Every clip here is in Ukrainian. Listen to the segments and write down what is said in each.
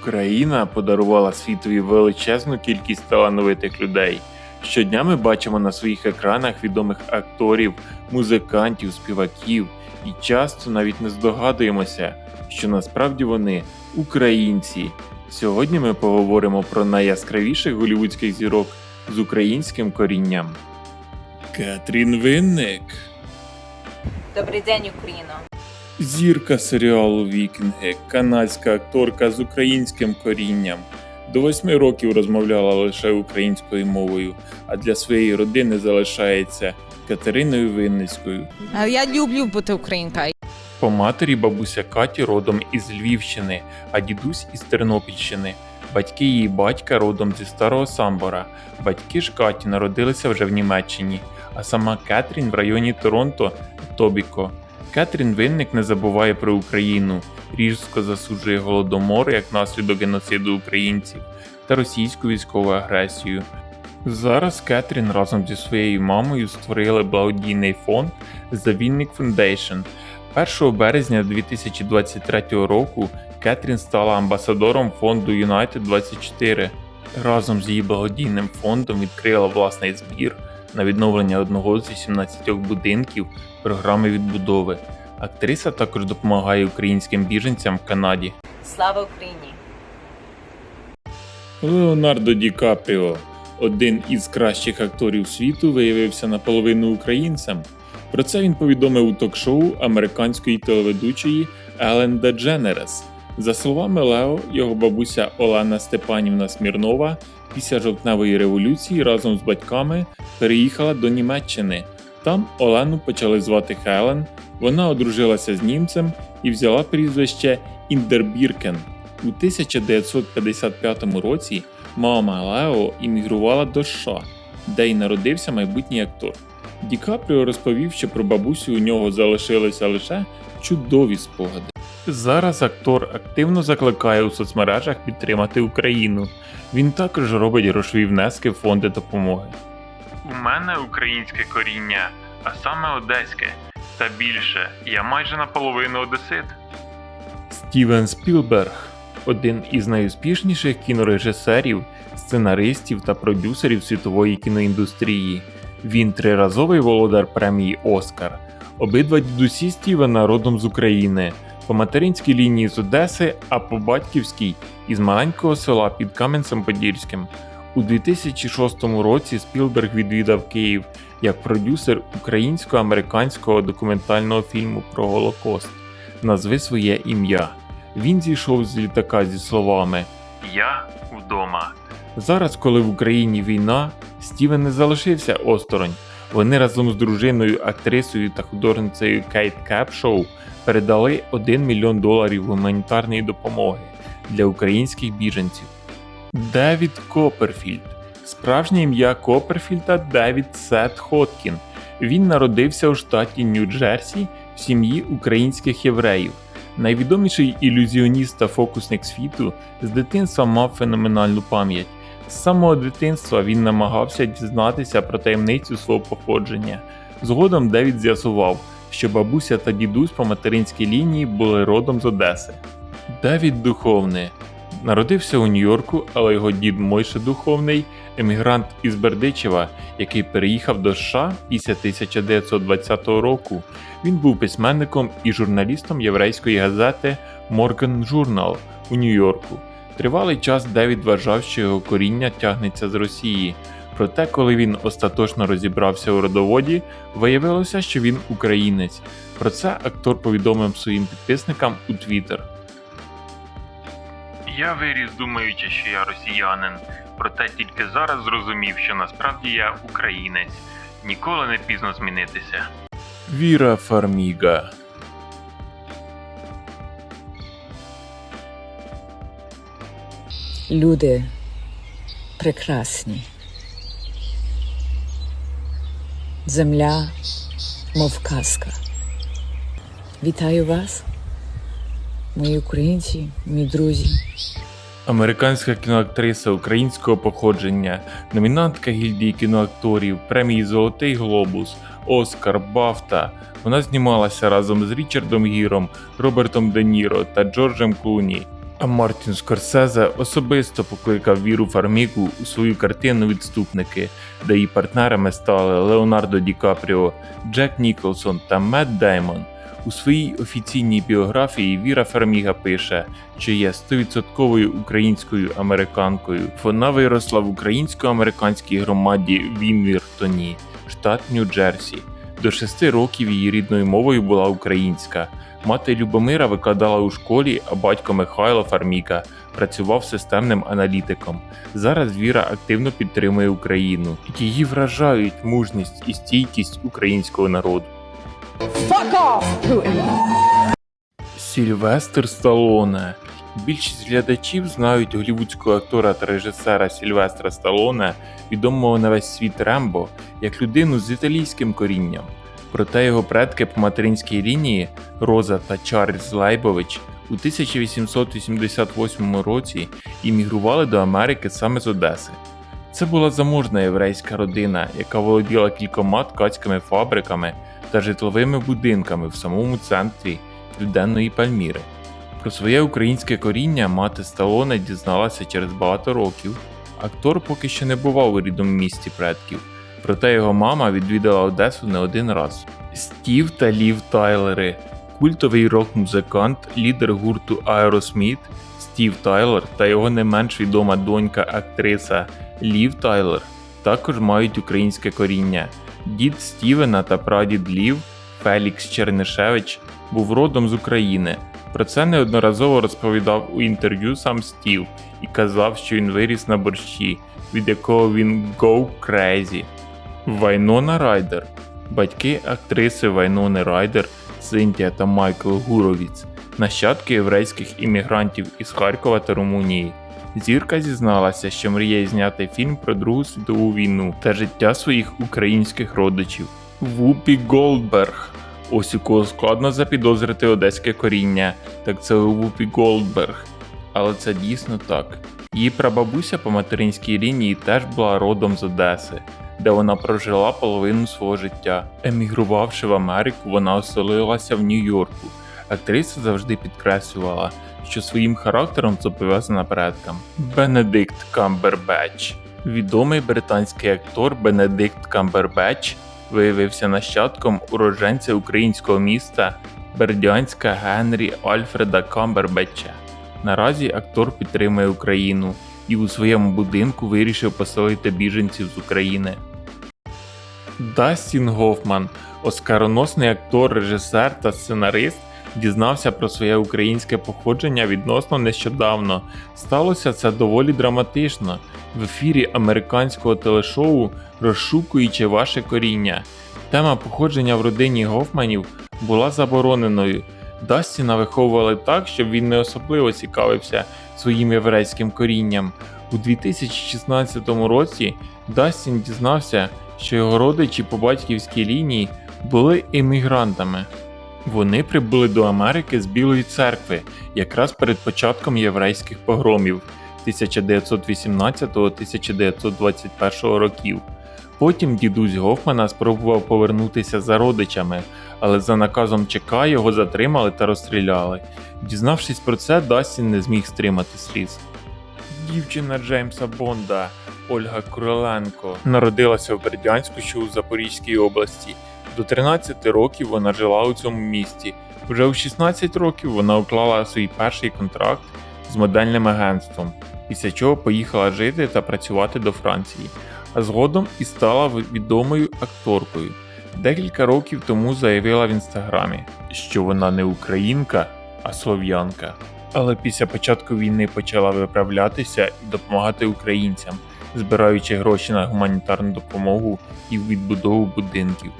Україна подарувала світові величезну кількість талановитих людей. Щодня ми бачимо на своїх екранах відомих акторів, музикантів, співаків, і часто навіть не здогадуємося, що насправді вони українці. Сьогодні ми поговоримо про найяскравіших голівудських зірок з українським корінням. Катрін Винник, Добрий день, Україно. Зірка серіалу Вікінги, канадська акторка з українським корінням. До восьми років розмовляла лише українською мовою, а для своєї родини залишається Катериною Винницькою. Я люблю бути українкою. По матері бабуся Каті родом із Львівщини, а дідусь із Тернопільщини. Батьки її батька родом зі Старого Самбора. Батьки ж Каті народилися вже в Німеччині, а сама Кетрін в районі Торонто Тобіко. Кетрін Винник не забуває про Україну, різко засуджує голодомор як наслідок геноциду українців та російську військову агресію. Зараз Кетрін разом зі своєю мамою створили благодійний фонд The Winnick Foundation. 1 березня 2023 року Кетрін стала амбасадором фонду United 24. Разом з її благодійним фондом відкрила власний збір на відновлення одного з 18 будинків програми відбудови. Актриса також допомагає українським біженцям в Канаді. Слава Україні! Леонардо Ді Капріо, один із кращих акторів світу, виявився наполовину українцем. Про це він повідомив у ток-шоу американської телеведучої Елен Дедженерес. За словами Лео, його бабуся Олена Степанівна Смірнова після жовтневої революції разом з батьками переїхала до Німеччини. Там Олену почали звати Хелен. Вона одружилася з німцем і взяла прізвище Індербіркен. У 1955 році мама Лео іммігрувала до США, де й народився майбутній актор. Ді Капріо розповів, що про бабусю у нього залишилися лише чудові спогади. Зараз актор активно закликає у соцмережах підтримати Україну. Він також робить грошові внески в фонди допомоги. У мене українське коріння, а саме одеське. Та більше, я майже наполовину одесит. Стівен Спілберг один із найуспішніших кінорежисерів, сценаристів та продюсерів світової кіноіндустрії. Він триразовий володар премії Оскар. Обидва дідусі Стівена родом з України, по материнській лінії з Одеси, а по батьківській із маленького села під Кам'янцем-Подільським. У 2006 році Спілберг відвідав Київ як продюсер українсько-американського документального фільму про Голокост Назви своє ім'я. Він зійшов з літака зі словами Я вдома. Зараз, коли в Україні війна, Стівен не залишився осторонь. Вони разом з дружиною, актрисою та художницею Кейт Кепшоу передали 1 мільйон доларів гуманітарної допомоги для українських біженців. Девід Копперфільд. Справжнє ім'я Копперфільда Девід Сет Хоткін. Він народився у штаті Нью-Джерсі в сім'ї українських євреїв. Найвідоміший ілюзіоніст та фокусник світу з дитинства мав феноменальну пам'ять. З самого дитинства він намагався дізнатися про таємницю свого походження. Згодом Девід з'ясував, що бабуся та дідусь по материнській лінії були родом з Одеси. Девід Духовний народився у Нью-Йорку, але його дід Мойше Духовний емігрант із Бердичева, який переїхав до США після 1920 року. Він був письменником і журналістом єврейської газети Morgan Journal у Нью-Йорку. Тривалий час Девід вважав, що його коріння тягнеться з Росії. Проте, коли він остаточно розібрався у родоводі, виявилося, що він українець. Про це актор повідомив своїм підписникам у Твіттер. Я виріс, думаючи, що я росіянин, проте тільки зараз зрозумів, що насправді я українець. Ніколи не пізно змінитися. Віра Фарміга Люди прекрасні. Земля, мов казка. Вітаю вас, мої українці, мої друзі. Американська кіноактриса українського походження, номінантка гільдії кіноакторів, премії Золотий Глобус, Оскар, Бафта. Вона знімалася разом з Річардом Гіром, Робертом Де Ніро та Джорджем Клуні. А Мартін Скорсезе особисто покликав Віру Фармігу у свою картину Відступники, де її партнерами стали Леонардо Ді Капріо, Джек Ніколсон та Мет Деймон. У своїй офіційній біографії Віра Фарміга пише, що є 100% українською американкою. Вона виросла в українсько-американській громаді в штат Нью-Джерсі. До шести років її рідною мовою була українська. Мати Любомира викладала у школі, а батько Михайло Фарміка працював системним аналітиком. Зараз Віра активно підтримує Україну. Її вражають мужність і стійкість українського народу. Сільвестр Сталоне. Більшість глядачів знають голівудського актора та режисера Сільвестра Сталоне, відомого на весь світ Рембо, як людину з італійським корінням. Проте його предки по материнській лінії Роза та Чарльз Лейбович у 1888 році іммігрували до Америки саме з Одеси. Це була заможна єврейська родина, яка володіла кількома ткацькими фабриками та житловими будинками в самому центрі Південної Пальміри. Про своє українське коріння мати Сталоне дізналася через багато років. Актор поки що не бував у рідному місті предків, проте його мама відвідала Одесу не один раз. Стів та Лів Тайлери, культовий рок-музикант, лідер гурту Aerosmith Стів Тайлер та його не менш відома донька актриса Лів Тайлер також мають українське коріння. Дід Стівена та прадід Лів Фелікс Чернишевич був родом з України. Про це неодноразово розповідав у інтерв'ю сам Стів і казав, що він виріс на борщі, від якого він go crazy. Вайнона Райдер. Батьки актриси Вайнони Райдер Синтія та Майкл Гуровіц, нащадки єврейських іммігрантів із Харкова та Румунії. Зірка зізналася, що мріє зняти фільм про Другу світову війну та життя своїх українських родичів. Вупі Голдберг. Ось у кого складно запідозрити одеське коріння, так це Вупі Голдберг. Але це дійсно так. Її прабабуся по материнській лінії теж була родом з Одеси, де вона прожила половину свого життя. Емігрувавши в Америку, вона оселилася в Нью-Йорку. Актриса завжди підкреслювала, що своїм характером зобов'язана предкам. Бенедикт Камбербеч. Відомий британський актор Бенедикт Камбербеч виявився нащадком уродженця українського міста Бердянська Генрі Альфреда Камбербетча. Наразі актор підтримує Україну і у своєму будинку вирішив поселити біженців з України. Дастін Гофман, оскароносний актор, режисер та сценарист, дізнався про своє українське походження відносно нещодавно. Сталося це доволі драматично в ефірі американського телешоу Розшукуючи ваше коріння. Тема походження в родині Гофманів була забороненою. Дастіна виховували так, щоб він не особливо цікавився своїм єврейським корінням. У 2016 році Дастін дізнався, що його родичі по батьківській лінії були емігрантами. Вони прибули до Америки з Білої церкви якраз перед початком єврейських погромів 1918-1921 років. Потім дідусь Гофмана спробував повернутися за родичами, але за наказом ЧК його затримали та розстріляли. Дізнавшись про це, Дастін не зміг стримати сліз. Дівчина Джеймса Бонда Ольга Куриленко народилася в Бердянську, що у Запорізькій області. До 13 років вона жила у цьому місті. Вже у 16 років вона уклала свій перший контракт з модельним агентством, після чого поїхала жити та працювати до Франції, а згодом і стала відомою акторкою. Декілька років тому заявила в інстаграмі, що вона не українка, а слов'янка. Але після початку війни почала виправлятися і допомагати українцям, збираючи гроші на гуманітарну допомогу і відбудову будинків.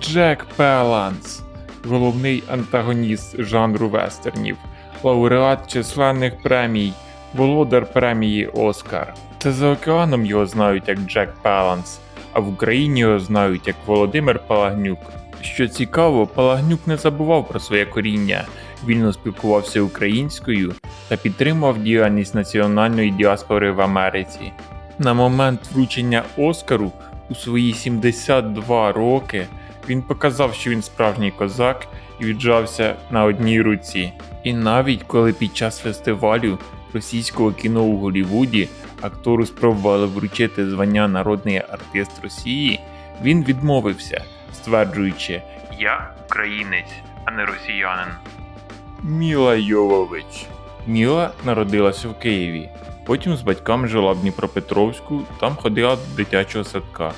Джек Пеланс, головний антагоніст жанру вестернів, лауреат численних премій, володар премії Оскар. Та за океаном його знають як Джек Пеланс, а в Україні його знають як Володимир Палагнюк. Що цікаво, Палагнюк не забував про своє коріння, вільно спілкувався українською та підтримував діяльність національної діаспори в Америці. На момент вручення Оскару у свої 72 роки він показав, що він справжній козак і віджався на одній руці. І навіть коли під час фестивалю російського кіно у Голлівуді актору спробували вручити звання народний артист Росії, він відмовився, стверджуючи: Я українець, а не росіянин. Міла Йовович. Міла народилася в Києві. Потім з батьками жила в Дніпропетровську, там ходила до дитячого садка.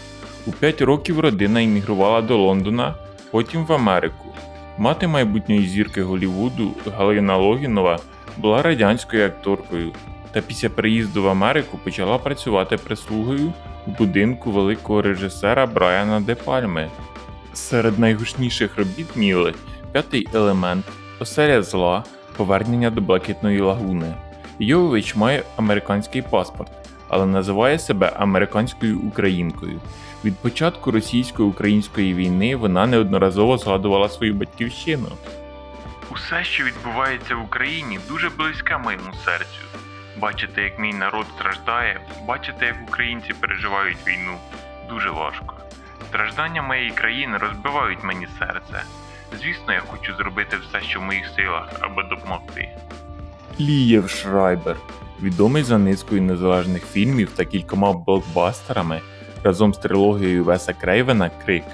У 5 років родина іммігрувала до Лондона, потім в Америку. Мати майбутньої зірки Голлівуду Галина Логінова була радянською акторкою та після приїзду в Америку почала працювати прислугою в будинку великого режисера Брайана Де Пальми. Серед найгучніших робіт Міли п'ятий елемент, оселя зла, повернення до Блакитної лагуни. Йовович має американський паспорт, але називає себе американською українкою. Від початку російсько-української війни вона неодноразово згадувала свою батьківщину. Усе, що відбувається в Україні, дуже близьке моєму серцю. Бачити, як мій народ страждає, бачити, як українці переживають війну, дуже важко. Страждання моєї країни розбивають мені серце. Звісно, я хочу зробити все, що в моїх силах, аби допомогти. Лієв Шрайбер, відомий за низкою незалежних фільмів та кількома блокбастерами разом з трилогією Веса Крейвена Крик.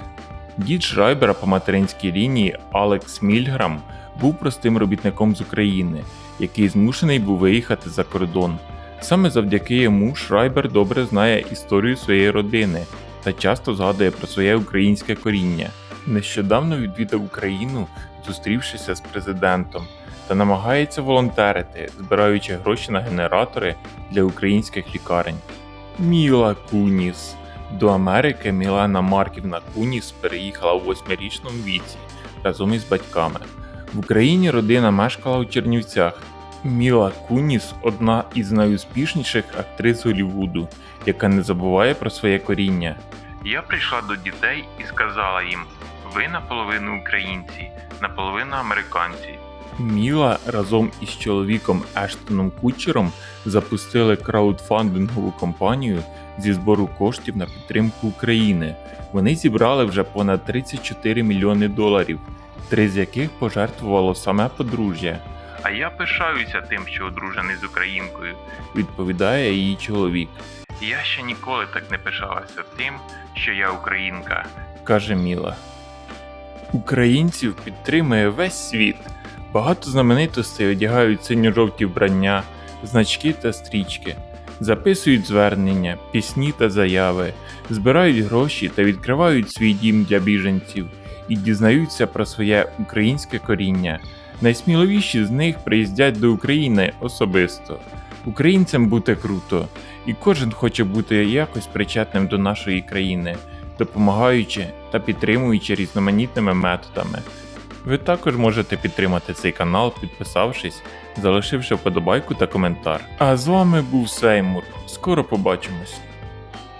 Дід Шрайбера по материнській лінії Алекс Мільграм був простим робітником з України, який змушений був виїхати за кордон. Саме завдяки йому Шрайбер добре знає історію своєї родини та часто згадує про своє українське коріння. Нещодавно відвідав Україну, зустрівшися з президентом, та намагається волонтерити, збираючи гроші на генератори для українських лікарень. Міла Куніс до Америки Мілена Марківна Куніс переїхала у восьмирічному віці разом із батьками. В Україні родина мешкала у Чернівцях. Міла Куніс одна із найуспішніших актрис Голлівуду, яка не забуває про своє коріння. Я прийшла до дітей і сказала їм: ви наполовину українці, наполовину американці. Міла разом із чоловіком Ештоном Кучером запустили краудфандингову кампанію зі збору коштів на підтримку України. Вони зібрали вже понад 34 мільйони доларів, три з яких пожертвувало саме подружжя. А я пишаюся тим, що одружений з українкою, відповідає її чоловік. Я ще ніколи так не пишалася тим, що я українка, каже Міла. Українців підтримує весь світ. Багато знаменитостей одягають синьо-жовті вбрання, значки та стрічки, записують звернення, пісні та заяви, збирають гроші та відкривають свій дім для біженців і дізнаються про своє українське коріння. Найсміливіші з них приїздять до України особисто. Українцям бути круто, і кожен хоче бути якось причетним до нашої країни, допомагаючи та підтримуючи різноманітними методами. Ви також можете підтримати цей канал, підписавшись, залишивши вподобайку та коментар. А з вами був Сеймур. Скоро побачимось.